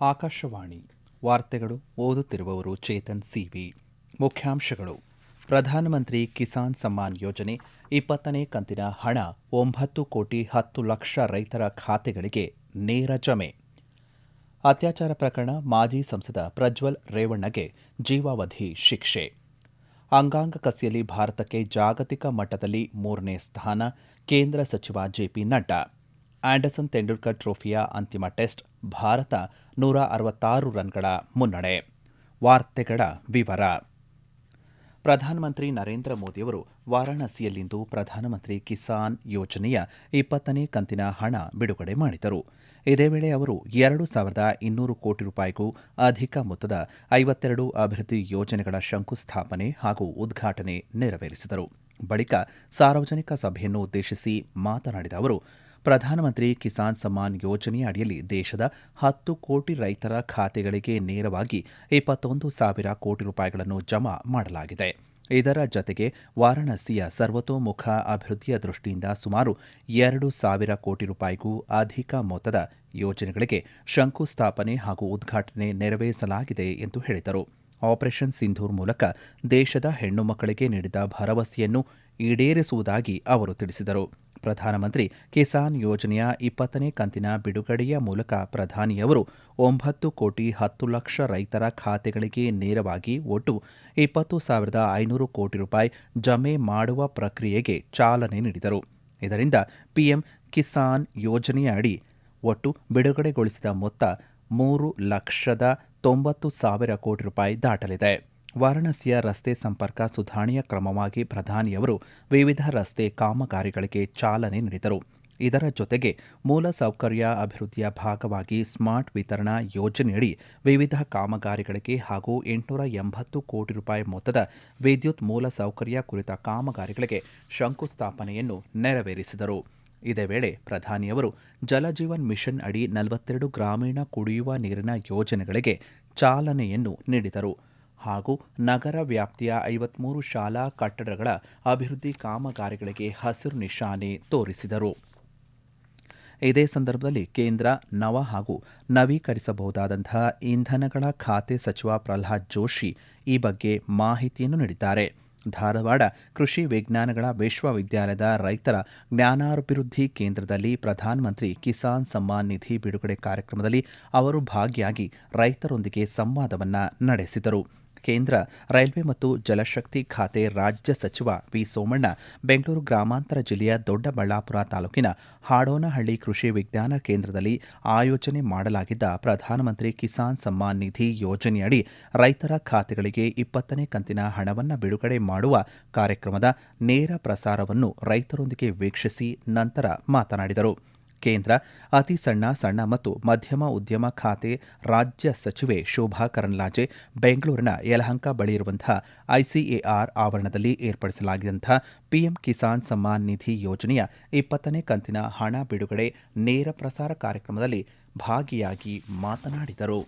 ಆಕಾಶವಾಣಿ ವಾರ್ತೆಗಳು ಓದುತ್ತಿರುವವರು ಚೇತನ್ ಸಿವಿ. ಮುಖ್ಯಾಂಶಗಳು. ಪ್ರಧಾನಮಂತ್ರಿ ಕಿಸಾನ್ ಸಮ್ಮಾನ್ ಯೋಜನೆ ಇಪ್ಪತ್ತನೇ ಕಂತಿನ ಹಣ ಒಂಬತ್ತು ಕೋಟಿ ಹತ್ತು ಲಕ್ಷ ರೈತರ ಖಾತೆಗಳಿಗೆ ನೇರ ಜಮೆ. ಅತ್ಯಾಚಾರ ಪ್ರಕರಣ ಮಾಜಿ ಸಂಸದ ಪ್ರಜ್ವಲ್ ರೇವಣ್ಣಗೆ ಜೀವಾವಧಿ ಶಿಕ್ಷೆ. ಅಂಗಾಂಗ ಕಸಿಯಲ್ಲಿ ಭಾರತಕ್ಕೆ ಜಾಗತಿಕ ಮಟ್ಟದಲ್ಲಿ ಮೂರನೇ ಸ್ಥಾನ, ಕೇಂದ್ರ ಸಚಿವ ಜೆಪಿ ನಡ್ಡಾ. ಆಂಡರ್ಸನ್ ತೆಂಡೂಲ್ಕರ್ ಟ್ರೋಫಿಯ ಅಂತಿಮ ಟೆಸ್ಟ್, ಭಾರತ ನೂರ ಅರವತ್ತಾರು ರನ್ಗಳ ಮುನ್ನಡೆ. ವಾರ್ತೆಗಳ ವಿವರ. ಪ್ರಧಾನಮಂತ್ರಿ ನರೇಂದ್ರ ಮೋದಿಯವರು ವಾರಾಣಸಿಯಲ್ಲಿಂದು ಪ್ರಧಾನಮಂತ್ರಿ ಕಿಸಾನ್ ಯೋಜನೆಯ ಇಪ್ಪತ್ತನೇ ಕಂತಿನ ಹಣ ಬಿಡುಗಡೆ ಮಾಡಿದರು. ಇದೇ ವೇಳೆ ಅವರು ಎರಡು ಸಾವಿರದ ಇನ್ನೂರು ಕೋಟಿ ರೂಪಾಯಿಗೂ ಅಧಿಕ ಮೊತ್ತದ ಐವತ್ತೆರಡು ಅಭಿವೃದ್ಧಿ ಯೋಜನೆಗಳ ಶಂಕುಸ್ಥಾಪನೆ ಹಾಗೂ ಉದ್ಘಾಟನೆ ನೆರವೇರಿಸಿದರು. ಬಳಿಕ ಸಾರ್ವಜನಿಕ ಸಭೆಯನ್ನು ಉದ್ದೇಶಿಸಿ ಮಾತನಾಡಿದ ಅವರು ಪ್ರಧಾನಮಂತ್ರಿ ಕಿಸಾನ್ ಸಮ್ಮಾನ್ ಯೋಜನೆಯ ಅಡಿಯಲ್ಲಿ ದೇಶದ ಹತ್ತು ಕೋಟಿ ರೈತರ ಖಾತೆಗಳಿಗೆ ನೇರವಾಗಿ ಇಪ್ಪತ್ತೊಂದು ಸಾವಿರ ಕೋಟಿ ರೂಪಾಯಿಗಳನ್ನು ಜಮಾ ಮಾಡಲಾಗಿದೆ. ಇದರ ಜತೆಗೆ ವಾರಾಣಸಿಯ ಸರ್ವತೋಮುಖ ಅಭಿವೃದ್ಧಿಯ ದೃಷ್ಟಿಯಿಂದ ಸುಮಾರು ಎರಡು ಸಾವಿರ ಕೋಟಿ ರೂಪಾಯಿಗೂ ಅಧಿಕ ಮೊತ್ತದ ಯೋಜನೆಗಳಿಗೆ ಶಂಕುಸ್ಥಾಪನೆ ಹಾಗೂ ಉದ್ಘಾಟನೆ ನೆರವೇರಿಸಲಾಗಿದೆ ಎಂದು ಹೇಳಿದರು. ಆಪರೇಷನ್ ಸಿಂಧೂರ್ ಮೂಲಕ ದೇಶದ ಹೆಣ್ಣು ಮಕ್ಕಳಿಗೆ ನೀಡಿದ ಭರವಸೆಯನ್ನು ಈಡೇರಿಸುವುದಾಗಿ ಅವರು ತಿಳಿಸಿದರು. ಪ್ರಧಾನಮಂತ್ರಿ ಕಿಸಾನ್ ಯೋಜನೆಯ ಇಪ್ಪತ್ತನೇ ಕಂತಿನ ಬಿಡುಗಡೆಯ ಮೂಲಕ ಪ್ರಧಾನಿಯವರು ಒಂಬತ್ತು ಕೋಟಿ ಹತ್ತು ಲಕ್ಷ ರೈತರ ಖಾತೆಗಳಿಗೆ ನೇರವಾಗಿ ಒಟ್ಟು ಇಪ್ಪತ್ತು ಸಾವಿರದ ಐನೂರು ಕೋಟಿ ರೂಪಾಯಿ ಜಮೆ ಮಾಡುವ ಪ್ರಕ್ರಿಯೆಗೆ ಚಾಲನೆ ನೀಡಿದರು. ಇದರಿಂದ ಪಿಎಂ ಕಿಸಾನ್ ಯೋಜನೆಯ ಅಡಿ ಒಟ್ಟು ಬಿಡುಗಡೆಗೊಳಿಸಿದ ಮೊತ್ತ ಮೂರು ಲಕ್ಷದ ತೊಂಬತ್ತು ಸಾವಿರ ಕೋಟಿ ರೂಪಾಯಿ ದಾಟಲಿದೆ. ವಾರಾಣಸಿಯ ರಸ್ತೆ ಸಂಪರ್ಕ ಸುಧಾರಣೆಯ ಕ್ರಮವಾಗಿ ಪ್ರಧಾನಿಯವರು ವಿವಿಧ ರಸ್ತೆ ಕಾಮಗಾರಿಗಳಿಗೆ ಚಾಲನೆ ನೀಡಿದರು. ಇದರ ಜೊತೆಗೆ ಮೂಲಸೌಕರ್ಯ ಅಭಿವೃದ್ಧಿಯ ಭಾಗವಾಗಿ ಸ್ಮಾರ್ಟ್ ವಿತರಣಾ ಯೋಜನೆಯಡಿ ವಿವಿಧ ಕಾಮಗಾರಿಗಳಿಗೆ ಹಾಗೂ ಎಂಟುನೂರ ಎಂಬತ್ತು ಕೋಟಿ ರೂಪಾಯಿ ಮೊತ್ತದ ವಿದ್ಯುತ್ ಮೂಲಸೌಕರ್ಯ ಕುರಿತ ಕಾಮಗಾರಿಗಳಿಗೆ ಶಂಕುಸ್ಥಾಪನೆಯನ್ನು ನೆರವೇರಿಸಿದರು. ಇದೇ ವೇಳೆ ಪ್ರಧಾನಿಯವರು ಜಲಜೀವನ್ ಮಿಷನ್ ಅಡಿ ನಲವತ್ತೆರಡು ಗ್ರಾಮೀಣ ಕುಡಿಯುವ ನೀರಿನ ಯೋಜನೆಗಳಿಗೆ ಚಾಲನೆಯನ್ನು ನೀಡಿದರು. ಹಾಗೂ ನಗರ ವ್ಯಾಪ್ತಿಯ ಐವತ್ಮೂರು ಶಾಲಾ ಕಟ್ಟಡಗಳ ಅಭಿವೃದ್ಧಿ ಕಾಮಗಾರಿಗಳಿಗೆ ಹಸಿರು ನಿಶಾನೆ ತೋರಿಸಿದರು. ಇದೇ ಸಂದರ್ಭದಲ್ಲಿ ಕೇಂದ್ರ ನವ ಹಾಗೂ ನವೀಕರಿಸಬಹುದಾದಂತಹ ಇಂಧನಗಳ ಖಾತೆ ಸಚಿವ ಪ್ರಹ್ಲಾದ್ ಜೋಶಿ ಈ ಬಗ್ಗೆ ಮಾಹಿತಿಯನ್ನು ನೀಡಿದ್ದಾರೆ. ಧಾರವಾಡ ಕೃಷಿ ವಿಜ್ಞಾನಗಳ ವಿಶ್ವವಿದ್ಯಾಲಯದ ರೈತರ ಜ್ಞಾನಾಭಿವೃದ್ಧಿ ಕೇಂದ್ರದಲ್ಲಿ ಪ್ರಧಾನಮಂತ್ರಿ ಕಿಸಾನ್ ಸಮ್ಮಾನ್ ನಿಧಿ ಬಿಡುಗಡೆ ಕಾರ್ಯಕ್ರಮದಲ್ಲಿ ಅವರು ಭಾಗಿಯಾಗಿ ರೈತರೊಂದಿಗೆ ಸಂವಾದವನ್ನು ನಡೆಸಿದರು. ಕೇಂದ್ರ ರೈಲ್ವೆ ಮತ್ತು ಜಲಶಕ್ತಿ ಖಾತೆ ರಾಜ್ಯ ಸಚಿವ ವಿ ಸೋಮಣ್ಣ, ಬೆಂಗಳೂರು ಗ್ರಾಮಾಂತರ ಜಿಲ್ಲೆಯ ದೊಡ್ಡಬಳ್ಳಾಪುರ ತಾಲೂಕಿನ ಹಾಡೋನಹಳ್ಳಿ ಕೃಷಿ ವಿಜ್ಞಾನ ಕೇಂದ್ರದಲ್ಲಿ ಆಯೋಜನೆ ಮಾಡಲಾಗಿದ್ದ ಪ್ರಧಾನಮಂತ್ರಿ ಕಿಸಾನ್ ಸಮ್ಮಾನ್ ನಿಧಿ ಯೋಜನೆಯಡಿ ರೈತರ ಖಾತೆಗಳಿಗೆ ಇಪ್ಪತ್ತನೇ ಕಂತಿನ ಹಣವನ್ನು ಬಿಡುಗಡೆ ಮಾಡುವ ಕಾರ್ಯಕ್ರಮದ ನೇರ ಪ್ರಸಾರವನ್ನು ರೈತರೊಂದಿಗೆ ವೀಕ್ಷಿಸಿ ನಂತರ ಮಾತನಾಡಿದರು. ಕೇಂದ್ರ ಅತಿ ಸಣ್ಣ ಸಣ್ಣ ಮತ್ತು ಮಧ್ಯಮ ಉದ್ಯಮ ಖಾತೆ ರಾಜ್ಯ ಸಚಿವೆ ಶೋಭಾ ಕರಂದ್ಲಾಜೆ ಬೆಂಗಳೂರಿನ ಯಲಹಂಕ ಬಳಿ ಇರುವಂತಹ ಐಸಿಎಆರ್ ಆವರಣದಲ್ಲಿ ಏರ್ಪಡಿಸಲಾಗಿದ್ದಂತಹ ಪಿಎಂ ಕಿಸಾನ್ ಸಮ್ಮಾನ್ ನಿಧಿ ಯೋಜನೆಯ ಇಪ್ಪತ್ತನೇ ಕಂತಿನ ಹಣ ಬಿಡುಗಡೆ ನೇರ ಪ್ರಸಾರ ಕಾರ್ಯಕ್ರಮದಲ್ಲಿ ಭಾಗಿಯಾಗಿ ಮಾತನಾಡಿದರು.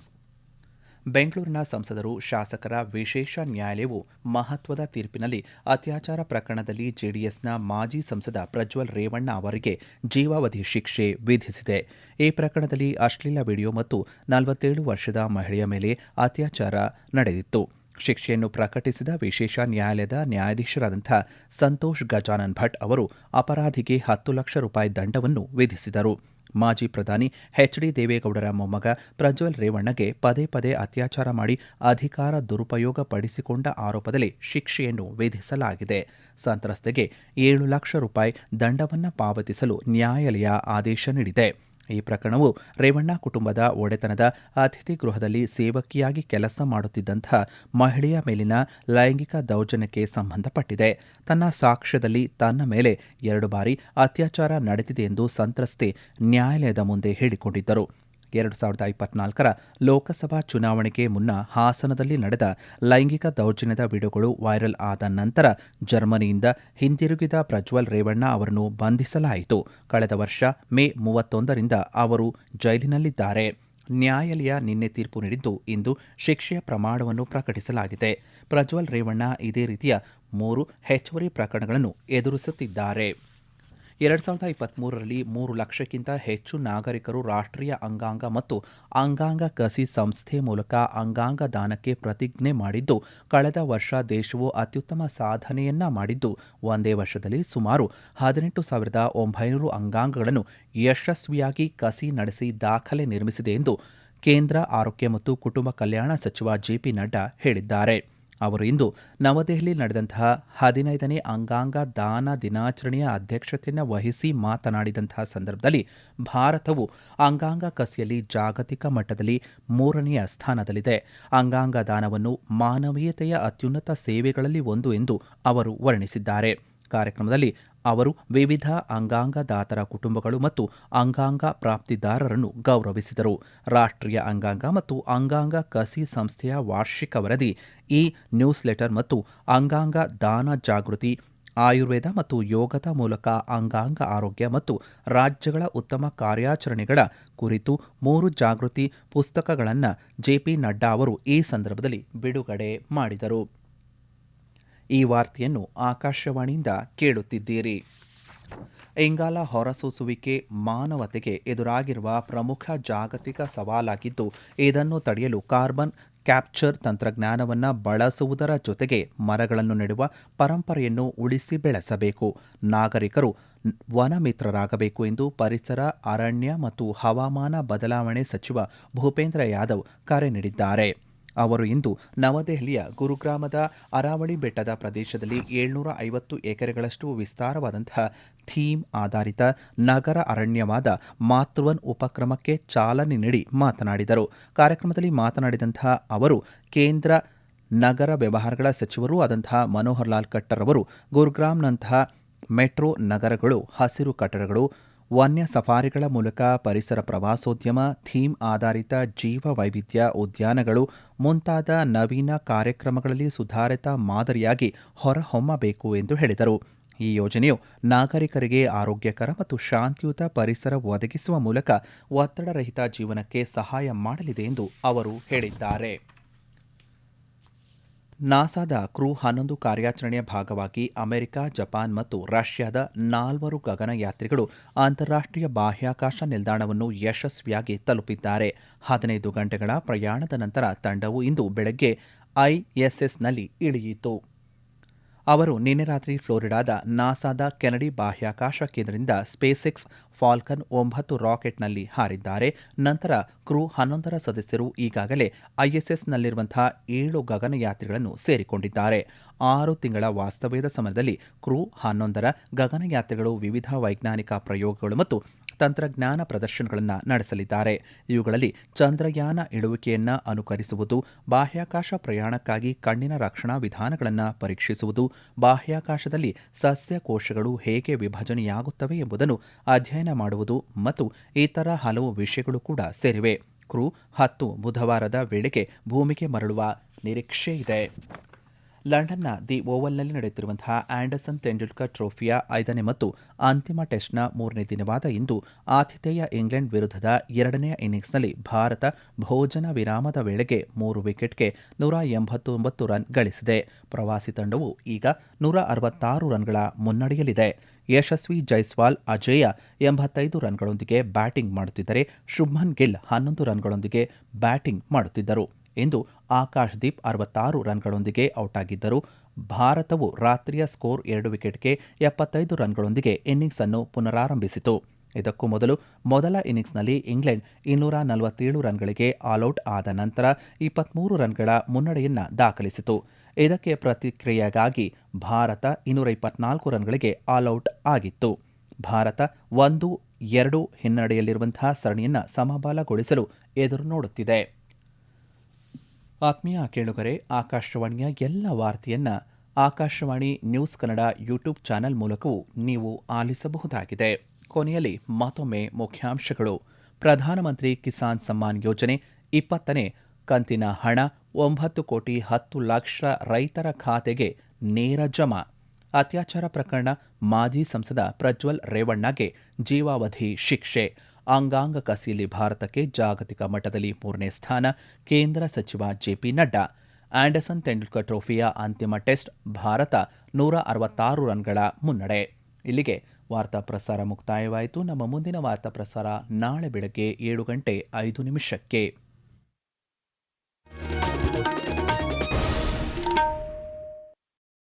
ಬೆಂಗಳೂರಿನ ಸಂಸದರು, ಶಾಸಕರ ವಿಶೇಷ ನ್ಯಾಯಾಲಯವು ಮಹತ್ವದ ತೀರ್ಪಿನಲ್ಲಿ ಅತ್ಯಾಚಾರ ಪ್ರಕರಣದಲ್ಲಿ ಜೆಡಿಎಸ್ನ ಮಾಜಿ ಸಂಸದ ಪ್ರಜ್ವಲ್ ರೇವಣ್ಣ ಅವರಿಗೆ ಜೀವಾವಧಿ ಶಿಕ್ಷೆ ವಿಧಿಸಿದೆ. ಈ ಪ್ರಕರಣದಲ್ಲಿ ಅಶ್ಲೀಲ ವಿಡಿಯೋ ಮತ್ತು ನಲವತ್ತೇಳು ವರ್ಷದ ಮಹಿಳೆಯ ಮೇಲೆ ಅತ್ಯಾಚಾರ ನಡೆದಿತ್ತು. ಶಿಕ್ಷೆಯನ್ನು ಪ್ರಕಟಿಸಿದ ವಿಶೇಷ ನ್ಯಾಯಾಲಯದ ನ್ಯಾಯಾಧೀಶರಾದಂಥ ಸಂತೋಷ್ ಗಜಾನನ್ ಭಟ್ ಅವರು ಅಪರಾಧಿಗೆ ಹತ್ತು ಲಕ್ಷ ರೂಪಾಯಿ ದಂಡವನ್ನು ವಿಧಿಸಿದರು. ಮಾಜಿ ಪ್ರಧಾನಿ ಎಚ್ ಡಿ ದೇವೇಗೌಡರ ಮೊಮ್ಮಗ ಪ್ರಜ್ವಲ್ ರೇವಣ್ಣಗೆ ಪದೇ ಪದೇ ಅತ್ಯಾಚಾರ ಮಾಡಿ ಅಧಿಕಾರ ದುರುಪಯೋಗ ಪಡಿಸಿಕೊಂಡ ಆರೋಪದಲ್ಲಿ ಶಿಕ್ಷೆಯನ್ನು ವಿಧಿಸಲಾಗಿದೆ. ಸಂತ್ರಸ್ತೆಗೆ ಏಳು ಲಕ್ಷ ರೂಪಾಯಿ ದಂಡವನ್ನು ಪಾವತಿಸಲು ನ್ಯಾಯಾಲಯ ಆದೇಶ ನೀಡಿದೆ. ಈ ಪ್ರಕರಣವು ರೇವಣ್ಣ ಕುಟುಂಬದ ಒಡೆತನದ ಅತಿಥಿ ಗೃಹದಲ್ಲಿ ಸೇವಕಿಯಾಗಿ ಕೆಲಸ ಮಾಡುತ್ತಿದ್ದಂಥ ಮಹಿಳೆಯ ಮೇಲಿನ ಲೈಂಗಿಕ ದೌರ್ಜನ್ಯಕ್ಕೆ ಸಂಬಂಧಪಟ್ಟಿದೆ. ತನ್ನ ಸಾಕ್ಷ್ಯದಲ್ಲಿ ತನ್ನ ಮೇಲೆ ಎರಡು ಬಾರಿ ಅತ್ಯಾಚಾರ ನಡೆದಿದೆ ಎಂದು ಸಂತ್ರಸ್ತೆ ನ್ಯಾಯಾಲಯದ ಮುಂದೆ ಹೇಳಿಕೊಂಡಿದ್ದರು. ಎರಡು ಸಾವಿರದ ಇಪ್ಪತ್ನಾಲ್ಕರ ಲೋಕಸಭಾ ಚುನಾವಣೆಗೆ ಮುನ್ನ ಹಾಸನದಲ್ಲಿ ನಡೆದ ಲೈಂಗಿಕ ದೌರ್ಜನ್ಯದ ವಿಡಿಯೋಗಳು ವೈರಲ್ ಆದ ನಂತರ ಜರ್ಮನಿಯಿಂದ ಹಿಂದಿರುಗಿದ ಪ್ರಜ್ವಲ್ ರೇವಣ್ಣ ಅವರನ್ನು ಬಂಧಿಸಲಾಯಿತು. ಕಳೆದ ವರ್ಷ ಮೇ ಮೂವತ್ತೊಂದರಿಂದ ಅವರು ಜೈಲಿನಲ್ಲಿದ್ದಾರೆ. ನ್ಯಾಯಾಲಯ ನಿನ್ನೆ ತೀರ್ಪು ನೀಡಿದ್ದು ಇಂದು ಶಿಕ್ಷೆಯ ಪ್ರಮಾಣವನ್ನು ಪ್ರಕಟಿಸಲಾಗಿದೆ. ಪ್ರಜ್ವಲ್ ರೇವಣ್ಣ ಇದೇ ರೀತಿಯ ಮೂರು ಹೆಚ್ಚುವರಿ ಪ್ರಕರಣಗಳನ್ನು ಎದುರಿಸುತ್ತಿದ್ದಾರೆ. ಎರಡು ಸಾವಿರದ ಇಪ್ಪತ್ತ್ಮೂರರಲ್ಲಿ ಮೂರು ಲಕ್ಷಕ್ಕಿಂತ ಹೆಚ್ಚು ನಾಗರಿಕರು ರಾಷ್ಟ್ರೀಯ ಅಂಗಾಂಗ ಮತ್ತು ಅಂಗಾಂಗ ಕಸಿ ಸಂಸ್ಥೆ ಮೂಲಕ ಅಂಗಾಂಗ ದಾನಕ್ಕೆ ಪ್ರತಿಜ್ಞೆ ಮಾಡಿದ್ದು, ಕಳೆದ ವರ್ಷ ದೇಶವು ಅತ್ಯುತ್ತಮ ಸಾಧನೆಯನ್ನ ಮಾಡಿದ್ದು. ಒಂದೇ ವರ್ಷದಲ್ಲಿ ಸುಮಾರು ಹದಿನೆಂಟು ಸಾವಿರದ ಒಂಬೈನೂರು ಅಂಗಾಂಗಗಳನ್ನು ಯಶಸ್ವಿಯಾಗಿ ಕಸಿ ನಡೆಸಿ ದಾಖಲೆ ನಿರ್ಮಿಸಿದೆ ಎಂದು ಕೇಂದ್ರ ಆರೋಗ್ಯ ಮತ್ತು ಕುಟುಂಬ ಕಲ್ಯಾಣ ಸಚಿವ ಜೆಪಿ ನಡ್ಡಾ ಹೇಳಿದ್ದಾರೆ. ಅವರು ಇಂದು ನವದೆಹಲಿ ನಡೆದಂತಹ ಹದಿನೈದನೇ ಅಂಗಾಂಗ ದಾನ ದಿನಾಚರಣೆಯ ಅಧ್ಯಕ್ಷತೆಯನ್ನು ವಹಿಸಿ ಮಾತನಾಡಿದಂತಹ ಸಂದರ್ಭದಲ್ಲಿ ಭಾರತವು ಅಂಗಾಂಗ ಕಸಿಯಲ್ಲಿ ಜಾಗತಿಕ ಮಟ್ಟದಲ್ಲಿ ಮೂರನೆಯ ಸ್ಥಾನದಲ್ಲಿದೆ. ಅಂಗಾಂಗ ದಾನವನ್ನು ಮಾನವೀಯತೆಯ ಅತ್ಯುನ್ನತ ಸೇವೆಗಳಲ್ಲಿ ಒಂದು ಎಂದು ಅವರು ವರ್ಣಿಸಿದ್ದಾರೆ. ಕಾರ್ಯಕ್ರಮದಲ್ಲಿ ಅವರು ವಿವಿಧ ಅಂಗಾಂಗ ದಾತರ ಕುಟುಂಬಗಳು ಮತ್ತು ಅಂಗಾಂಗ ಪ್ರಾಪ್ತಿದಾರರನ್ನು ಗೌರವಿಸಿದರು. ರಾಷ್ಟ್ರೀಯ ಅಂಗಾಂಗ ಮತ್ತು ಅಂಗಾಂಗ ಕಸಿ ಸಂಸ್ಥೆಯ ವಾರ್ಷಿಕ ವರದಿ, ಈ ನ್ಯೂಸ್ ಲೆಟರ್ ಮತ್ತು ಅಂಗಾಂಗ ದಾನ ಜಾಗೃತಿ, ಆಯುರ್ವೇದ ಮತ್ತು ಯೋಗದ ಮೂಲಕ ಅಂಗಾಂಗ ಆರೋಗ್ಯ ಮತ್ತು ರಾಜ್ಯಗಳ ಉತ್ತಮ ಕಾರ್ಯಾಚರಣೆಗಳ ಕುರಿತು ಮೂರು ಜಾಗೃತಿ ಪುಸ್ತಕಗಳನ್ನು ಜೆಪಿ ನಡ್ಡಾ ಅವರು ಈ ಸಂದರ್ಭದಲ್ಲಿ ಬಿಡುಗಡೆ ಮಾಡಿದರು. ಈ ವಾರ್ತೆಯನ್ನು ಆಕಾಶವಾಣಿಯಿಂದ ಕೇಳುತ್ತಿದ್ದೀರಿ. ಇಂಗಾಲ ಹೊರಸೂಸುವಿಕೆ ಮಾನವತೆಗೆ ಎದುರಾಗಿರುವ ಪ್ರಮುಖ ಜಾಗತಿಕ ಸವಾಲಾಗಿದ್ದು, ಇದನ್ನು ತಡೆಯಲು ಕಾರ್ಬನ್ ಕ್ಯಾಪ್ಚರ್ ತಂತ್ರಜ್ಞಾನವನ್ನು ಬಳಸುವುದರ ಜೊತೆಗೆ ಮರಗಳನ್ನು ನೆಡುವ ಪರಂಪರೆಯನ್ನು ಉಳಿಸಿ ಬೆಳೆಸಬೇಕು. ನಾಗರಿಕರು ವನಮಿತ್ರರಾಗಬೇಕು ಎಂದು ಪರಿಸರ, ಅರಣ್ಯ ಮತ್ತು ಹವಾಮಾನ ಬದಲಾವಣೆ ಸಚಿವ ಭೂಪೇಂದ್ರ ಯಾದವ್ ಕರೆ ನೀಡಿದ್ದಾರೆ. ಅವರು ಇಂದು ನವದೆಹಲಿಯ ಗುರುಗ್ರಾಮದ ಅರಾವಳಿ ಬೆಟ್ಟದ ಪ್ರದೇಶದಲ್ಲಿ ಏಳ್ನೂರ ಐವತ್ತು ಎಕರೆಗಳಷ್ಟು ವಿಸ್ತಾರವಾದಂತಹ ಥೀಮ್ ಆಧಾರಿತ ನಗರ ಅರಣ್ಯವಾದ ಮಾತೃವನ್ ಉಪಕ್ರಮಕ್ಕೆ ಚಾಲನೆ ನೀಡಿ ಮಾತನಾಡಿದರು. ಕಾರ್ಯಕ್ರಮದಲ್ಲಿ ಮಾತನಾಡಿದಂತಹ ಅವರು, ಕೇಂದ್ರ ನಗರ ವ್ಯವಹಾರಗಳ ಸಚಿವರೂ ಆದಂತಹ ಮನೋಹರ್ ಲಾಲ್ ಖಟ್ಟರ್ ಅವರು, ಗುರುಗ್ರಾಮ್ನಂತಹ ಮೆಟ್ರೋ ನಗರಗಳು, ಹಸಿರು ಕಟ್ಟಡಗಳು ವನ್ಯ ಸಫಾರಿಗಳ ಮೂಲಕ ಪರಿಸರ ಪ್ರವಾಸೋದ್ಯಮ, ಥೀಮ್ ಆಧಾರಿತ ಜೀವ ವೈವಿಧ್ಯ ಉದ್ಯಾನಗಳು, ಮುಂತಾದ ನವೀನ ಕಾರ್ಯಕ್ರಮಗಳಲ್ಲಿ ಸುಧಾರಿತ ಮಾದರಿಯಾಗಿ ಹೊರಹೊಮ್ಮಬೇಕು ಎಂದು ಹೇಳಿದರು. ಈ ಯೋಜನೆಯು ನಾಗರಿಕರಿಗೆ ಆರೋಗ್ಯಕರ ಮತ್ತು ಶಾಂತಿಯುತ ಪರಿಸರ ಒದಗಿಸುವ ಮೂಲಕ ಒತ್ತಡರಹಿತ ಜೀವನಕ್ಕೆ ಸಹಾಯ ಮಾಡಲಿದೆ ಎಂದು ಅವರು ಹೇಳಿದ್ದಾರೆ. ನಾಸಾದ ಕ್ರೂ ಹನ್ನೊಂದು ಕಾರ್ಯಾಚರಣೆಯ ಭಾಗವಾಗಿ ಅಮೆರಿಕ, ಜಪಾನ್ ಮತ್ತು ರಷ್ಯಾದ ನಾಲ್ವರು ಗಗನಯಾತ್ರಿಗಳು ಅಂತಾರಾಷ್ಟ್ರೀಯ ಬಾಹ್ಯಾಕಾಶ ನಿಲ್ದಾಣವನ್ನು ಯಶಸ್ವಿಯಾಗಿ ತಲುಪಿದ್ದಾರೆ. ಹದಿನೈದು ಗಂಟೆಗಳ ಪ್ರಯಾಣದ ನಂತರ ತಂಡವು ಇಂದು ಬೆಳಗ್ಗೆ ಐಎಸ್ಎಸ್ನಲ್ಲಿ ಇಳಿಯಿತು. ಅವರು ನಿನ್ನೆ ರಾತ್ರಿ ಫ್ಲೋರಿಡಾದ ನಾಸಾದ ಕೆನಡಿ ಬಾಹ್ಯಾಕಾಶ ಕೇಂದ್ರದಿಂದ ಸ್ಪೇಸೆಕ್ಸ್ ಫಾಲ್ಕನ್ ಒಂಬತ್ತು ರಾಕೆಟ್ನಲ್ಲಿ ಹಾರಿದ್ದಾರೆ. ನಂತರ ಕ್ರೂ ಹನ್ನೊಂದರ ಸದಸ್ಯರು ಈಗಾಗಲೇ ಐಎಸ್ಎಸ್ನಲ್ಲಿರುವಂತಹ ಏಳು ಗಗನಯಾತ್ರಿಗಳನ್ನು ಸೇರಿಕೊಂಡಿದ್ದಾರೆ. ಆರು ತಿಂಗಳ ವಾಸ್ತವ್ಯದ ಸಮಯದಲ್ಲಿ ಕ್ರೂ ಹನ್ನೊಂದರ ಗಗನಯಾತ್ರಿಗಳು ವಿವಿಧ ವೈಜ್ಞಾನಿಕ ಪ್ರಯೋಗಗಳು ಮತ್ತು ತಂತ್ರಜ್ಞಾನ ಪ್ರದರ್ಶನಗಳನ್ನು ನಡೆಸಲಿದ್ದಾರೆ. ಇವುಗಳಲ್ಲಿ ಚಂದ್ರಯಾನ ಇಳುವಿಕೆಯನ್ನು ಅನುಕರಿಸುವುದು, ಬಾಹ್ಯಾಕಾಶ ಪ್ರಯಾಣಕ್ಕಾಗಿ ಕಣ್ಣಿನ ರಕ್ಷಣಾ ವಿಧಾನಗಳನ್ನು ಪರೀಕ್ಷಿಸುವುದು, ಬಾಹ್ಯಾಕಾಶದಲ್ಲಿ ಸಸ್ಯ ಕೋಶಗಳು ಹೇಗೆ ವಿಭಜನೆಯಾಗುತ್ತವೆ ಎಂಬುದನ್ನು ಅಧ್ಯಯನ ಮಾಡುವುದು ಮತ್ತು ಇತರ ಹಲವು ವಿಷಯಗಳು ಕೂಡ ಸೇರಿವೆ. ಕ್ರೂ ಹತ್ತು ಬುಧವಾರದ ವೇಳೆಗೆ ಭೂಮಿಗೆ ಮರಳುವ ನಿರೀಕ್ಷೆ ಇದೆ ಲಂಡನ್ನ ದಿ ಓವಲ್ನಲ್ಲಿ ನಡೆಯುತ್ತಿರುವಂತಹ ಆಂಡರ್ಸನ್ ತೆಂಡೂಲ್ಕರ್ ಟ್ರೋಫಿಯ ಐದನೇ ಮತ್ತು ಅಂತಿಮ ಟೆಸ್ಟ್ನ ಮೂರನೇ ದಿನವಾದ ಇಂದು ಆತಿಥೇಯ ಇಂಗ್ಲೆಂಡ್ ವಿರುದ್ಧದ ಎರಡನೆಯ ಇನ್ನಿಂಗ್ಸ್ನಲ್ಲಿ ಭಾರತ ಭೋಜನ ವಿರಾಮದ ವೇಳೆಗೆ ಮೂರು ವಿಕೆಟ್ಗೆ ನೂರ ಎಂಬತ್ತೊಂಬತ್ತು ರನ್ ಗಳಿಸಿದೆ. ಪ್ರವಾಸಿ ತಂಡವು ಈಗ ನೂರ ಅರವತ್ತಾರು ರನ್ಗಳ ಮುನ್ನಡೆಯಲಿದೆ ಯಶಸ್ವಿ ಜೈಸ್ವಾಲ್ ಅಜೇಯ ಎಂಬತ್ತೈದು ರನ್ಗಳೊಂದಿಗೆ ಬ್ಯಾಟಿಂಗ್ ಮಾಡುತ್ತಿದ್ದರೆ ಶುಭ್ಮನ್ ಗಿಲ್ ಹನ್ನೊಂದು ರನ್ಗಳೊಂದಿಗೆ ಬ್ಯಾಟಿಂಗ್ ಮಾಡುತ್ತಿದ್ದರು. ಇಂದು ಆಕಾಶ್ದೀಪ್ ಅರವತ್ತಾರು ರನ್ಗಳೊಂದಿಗೆ ಔಟ್ ಆಗಿದ್ದರು ಭಾರತವು ರಾತ್ರಿಯ ಸ್ಕೋರ್ ಎರಡು ವಿಕೆಟ್ಗೆ ಎಪ್ಪತ್ತೈದು ರನ್ಗಳೊಂದಿಗೆ ಇನ್ನಿಂಗ್ಸ್ ಅನ್ನು ಪುನರಾರಂಭಿಸಿತು. ಇದಕ್ಕೂ ಮೊದಲು ಮೊದಲ ಇನ್ನಿಂಗ್ಸ್ನಲ್ಲಿ ಇಂಗ್ಲೆಂಡ್ ಇನ್ನೂರ ನಲವತ್ತೇಳು ರನ್ಗಳಿಗೆ ಆಲ್ಔಟ್ ಆದ ನಂತರ ಇಪ್ಪತ್ಮೂರು ರನ್ಗಳ ಮುನ್ನಡೆಯನ್ನ ದಾಖಲಿಸಿತು. ಇದಕ್ಕೆ ಪ್ರತಿಕ್ರಿಯೆಗಾಗಿ ಭಾರತ ಇನ್ನೂರ ಇಪ್ಪತ್ನಾಲ್ಕು ರನ್ಗಳಿಗೆ ಆಲ್ಔಟ್ ಆಗಿತ್ತು. ಭಾರತ ಒಂದು, ಎರಡು ಹಿನ್ನಡೆಯಲ್ಲಿರುವಂತಹ ಸರಣಿಯನ್ನು ಸಮಬಾಲಗೊಳಿಸಲು ಎದುರು ನೋಡುತ್ತಿದೆ. ಆತ್ಮೀಯ ಕೇಳುಗರೆ, ಆಕಾಶವಾಣಿಯ ಎಲ್ಲ ವಾರ್ತೆಯನ್ನ Akashvani news Kannada YouTube channel ಮೂಲಕವೂ ನೀವು ಆಲಿಸಬಹುದಾಗಿದೆ. ಕೊನೆಯಲ್ಲಿ ಮತ್ತೊಮ್ಮೆ ಮುಖ್ಯಾಂಶಗಳು. ಪ್ರಧಾನಮಂತ್ರಿ ಕಿಸಾನ್ ಸಮ್ಮಾನ್ ಯೋಜನೆ ಇಪ್ಪತ್ತನೇ ಕಂತಿನ ಹಣ ಒಂಬತ್ತು ಕೋಟಿ ಹತ್ತು ಲಕ್ಷ ರೈತರ ಖಾತೆಗೆ ನೇರ ಜಮಾ. ಅತ್ಯಾಚಾರ ಪ್ರಕರಣ ಮಾಜಿ ಸಂಸದ ಪ್ರಜ್ವಲ್ ರೇವಣ್ಣಗೆ ಜೀವಾವಧಿ ಶಿಕ್ಷೆ. ಅಂಗಾಂಗ ಕಸಿಯಲ್ಲಿ ಭಾರತಕ್ಕೆ ಜಾಗತಿಕ ಮಟ್ಟದಲ್ಲಿ ಮೂರನೇ ಸ್ಥಾನ, ಕೇಂದ್ರ ಸಚಿವ ಜೆಪಿ ನಡ್ಡಾ. ಆಂಡರ್ಸನ್ ತೆಂಡೂಲ್ಕರ್ ಟ್ರೋಫಿಯ ಅಂತಿಮ ಟೆಸ್ಟ್ ಭಾರತ ನೂರ ಅರವತ್ತಾರು ರನ್ಗಳ ಮುನ್ನಡೆ. ಇಲ್ಲಿಗೆ ವಾರ್ತಾ ಪ್ರಸಾರ ಮುಕ್ತಾಯವಾಯಿತು. ನಮ್ಮ ಮುಂದಿನ ವಾರ್ತಾ ಪ್ರಸಾರ ನಾಳೆ ಬೆಳಗ್ಗೆ ಏಳು ಗಂಟೆ ಐದು ನಿಮಿಷಕ್ಕೆ.